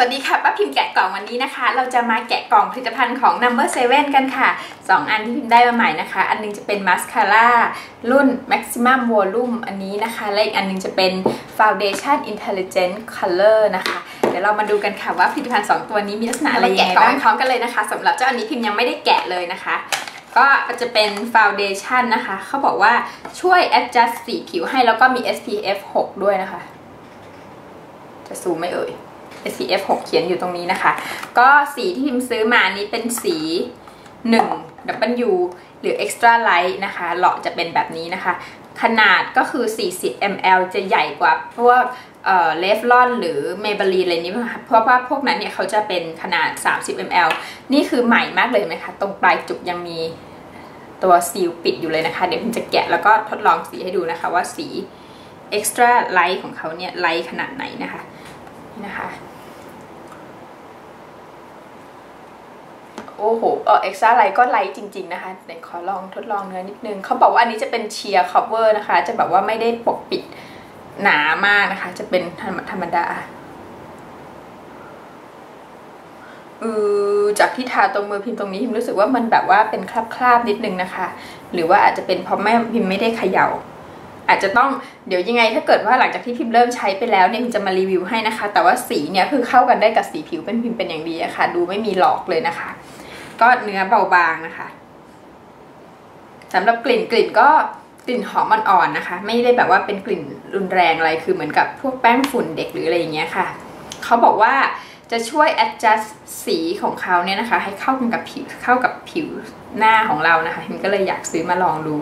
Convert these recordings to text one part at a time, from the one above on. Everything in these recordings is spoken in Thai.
สวัสดีค่ะป้าพิมพ์แกะกล่องวันนี้นะคะ เราจะมาแกะกล่องผลิตภัณฑ์ของ Number 7 กันค่ะ 2 อันที่พิมพ์ได้มาใหม่นะคะ อันนึงจะเป็นมาสคาร่ารุ่น Maximum Volume อันนี้นะคะ และอีกอันนึงจะเป็น Foundation Intelligent Color นะคะ เดี๋ยวเรามาดูกันค่ะว่าผลิตภัณฑ์ 2 ตัวนี้มีลักษณะอะไรยังไงบ้างพร้อมกันเลยนะคะสำหรับเจ้าอันนี้พิมพ์ยังไม่ได้แกะเลยนะคะก็จะเป็น Foundation นะคะ เขาบอกว่าช่วย adjust สีผิวให้แล้วก็มี SPF 6 ด้วยนะคะ จะซูมไม่เอ่ย SPF 6 เขียนอยู่ตรงนี้นะคะ ก็สีที่พิมซื้อมานี้เป็นสี1 W หรือ Extra Light นะคะ หลอดจะเป็นแบบนี้นะคะ ขนาดก็คือ 40 ml จะใหญ่กว่าพวกเลฟลอนหรือเมเบลีอะไรนี้ค่ะเพราะว่าพวกนั้นเนี่ยเขาจะเป็นขนาด 30 ml นี่คือใหม่มากเลยไหมคะ ตรงปลายจุกยังมีตัวซีลปิดอยู่เลยนะคะ เดี๋ยวพิมจะแกะแล้วก็ทดลองสีให้ดูนะคะว่าสี Extra Light ของเขาเนี่ยไลท์ขนาดไหนนะคะ นะคะ โอ้โห เออเอ็กซ์ตร้าไลท์ก็ไลท์จริง ๆ นะคะเดี๋ยวขอลองทดลองเนื้อนิดนึง เขาบอกว่าอันนี้จะเป็นเชียร์คัฟเวอร์นะคะ จะแบบว่าไม่ได้ปกปิดหนามากนะคะ จะเป็นธรรมดาออจากที่ทาตรงมือพิมพ์ตรงนี้พิมรู้สึกว่ามันแบบว่าเป็นคราบๆนิดนึงนะคะ หรือว่าอาจจะเป็นเพราะแม่พิมไม่ได้เขยา่า อาจจะต้องเดี๋ยวยังไงถ้าเกิดว่าหลังจากที่พิมพ์เริ่มใช้ไปแล้วเนี่ยพิมจะมารีวิวให้นะคะ แต่ว่าสีเนี่ยคือเข้ากันได้กับสีผิวเป็นพิมพ์เป็นอย่างดีอะคะ่ะ ดูไม่มีหลอกเลยนะคะ ก็เนื้อเบาบางนะคะสำหรับกลิ่นกลิ่นก็กลิ่นหอมอ่อนๆนะคะ ไม่ได้แบบว่าเป็นกลิ่นรุนแรงอะไรคือเหมือนกับพวกแป้งฝุ่นเด็กหรืออะไรอย่างเงี้ยค่ะเขาบอกว่าจะช่วย adjust สีของเขาเนี่ยนะคะ ให้เข้ากันกับผิวเข้ากับผิวหน้าของเรานะคะมินก็เลยอยากซื้อมาลองดู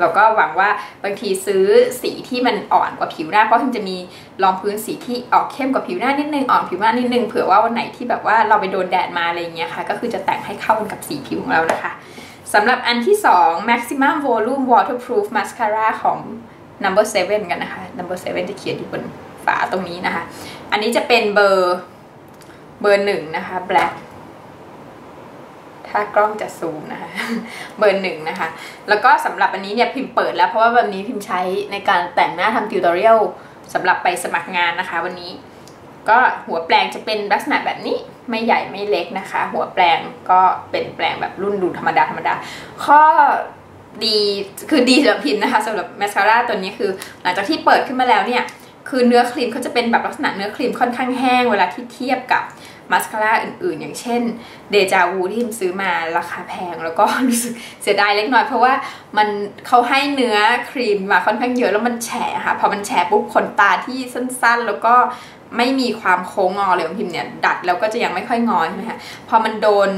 แล้วก็หวังว่าบางทีซื้อสีที่มันอ่อนกว่าผิวหน้า เพราะมันจะมีรองพื้นสีที่ออกเข้มกว่าผิวหน้านิดนึงอ่อนผิวหน้านิดนึงเผื่อว่าวันไหนที่แบบว่าเราไปโดนแดดมาอะไรเงี้ยค่ะ ก็คือจะแต่งให้เข้ากันกับสีผิวของเรานะคะสำหรับอันที่ 2 maximum volume waterproof mascara ของ number 7 กันนะคะ number 7 จะเขียนอยู่บนฝาตรงนี้นะคะ อันนี้จะเป็นเบอร์เบอร์หนึ่งนะคะ black ถ้ากล้องจะซูมนะคะเบอร์หนึ่งนะคะ แล้วก็สำหรับอันนี้เนี่ยพิมพ์เปิดแล้วเพราะว่าวันนี้พิมพ์ใช้ในการแต่งหน้าทำติวตอเรียลสำหรับไปสมัครงานนะคะ วันนี้ ก็หัวแปลงจะเป็นลักษณะแบบนี้ไม่ใหญ่ไม่เล็กนะคะ หัวแปลงก็เป็นแปลงแบบรุ่นดูธรรมดาธรรมดา ข้อดีคือดีสำหรับพิมพ์นะคะสำหรับมาสคาร่าตัวนี้คือหลังจากที่เปิดขึ้นมาแล้วเนี่ยคือเนื้อครีมเขาจะเป็นแบบลักษณะเนื้อครีมค่อนข้างแห้งเวลาที่เทียบกับ มาสคาร่าอื่นๆ อย่างเช่นเดจาวูที่พิมซื้อมาราคาแพง แล้วก็รู้สึกเสียดายเล็กน้อย เพราะว่ามันเขาให้เนื้อครีมมาค่อนข้างเยอะแล้วมันแฉะค่ะพอมันแฉะปุ๊บขนตาที่สั้นๆ แล้วก็ไม่มีความโค้งงอเลยของพิมเนี่ยดัดแล้วก็จะยังไม่ค่อยงอใช่ไหมคะพอมันโดน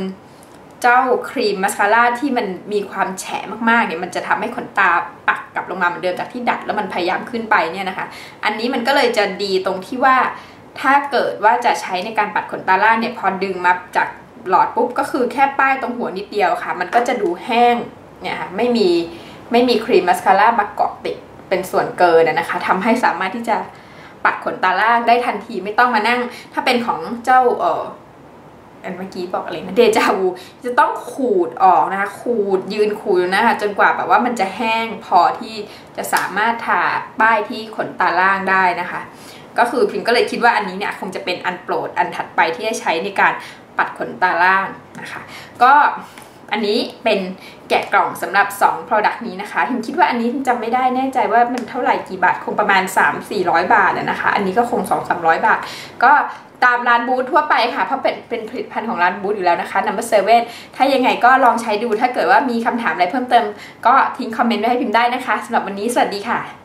เจ้าครีมมาสคาร่าที่มันมีความแฉะมากๆเนี่ยมันจะทำให้ขนตาปักกลับลงมาเหมือนเดิมจากที่ดัดแล้วมันพยายามขึ้นไปเนี่ยนะคะ อันนี้มันก็เลยจะดีตรงที่ว่า ถ้าเกิดว่าจะใช้ในการปัดขนตาล่าเนี่ยพอดึงมาจากหลอดปุ๊บก็คือแค่ป้ายตรงหัวนิดเดียวค่ะ มันก็จะดูแห้งเนี่ยค่ะไม่มีไม่มีครีมมาสคาร่ามาเกาะติดเป็นส่วนเกินนะคะทำให้สามารถที่จะปัดขนตาล่างได้ทันทีไม่ต้องมานั่ง ถ้าเป็นของเจ้าเอออันเมื่อกี้บอกอะไรนะเดจาวูจะต้องขูดออกนะคะขูดยืนขูดนะคะจนกว่าแบบว่ามันจะแห้งพอที่จะสามารถทาป้ายที่ขนตาล่างได้นะคะ ก็คือพิมก็เลยคิดว่าอันนี้เนี่ยคงจะเป็นอันโปรดอันถัดไปที่จะใช้ในการปัดขนตาล่างนะคะ ก็อันนี้เป็นแกะกล่องสำหรับ 2 Product นี้นะคะพิมคิดว่าอันนี้จำไม่ได้แน่ใจว่ามันเท่าไหร่กี่บาทคงประมาณ 3-400 บาทนะคะ อันนี้ก็คง 2-300 บาท ก็ตามร้านบูธทั่วไปค่ะ เพราะเป็นเป็นผลิตภัณฑ์ของร้านบูธอยู่แล้วนะคะ Number 7ถ้ายังไงก็ลองใช้ดูถ้าเกิดว่ามีคำถามอะไรเพิ่มเติม ก็ทิ้งคอมเมนต์ไว้ให้พิมพ์ได้นะคะสำหรับวันนี้สวัสดีค่ะ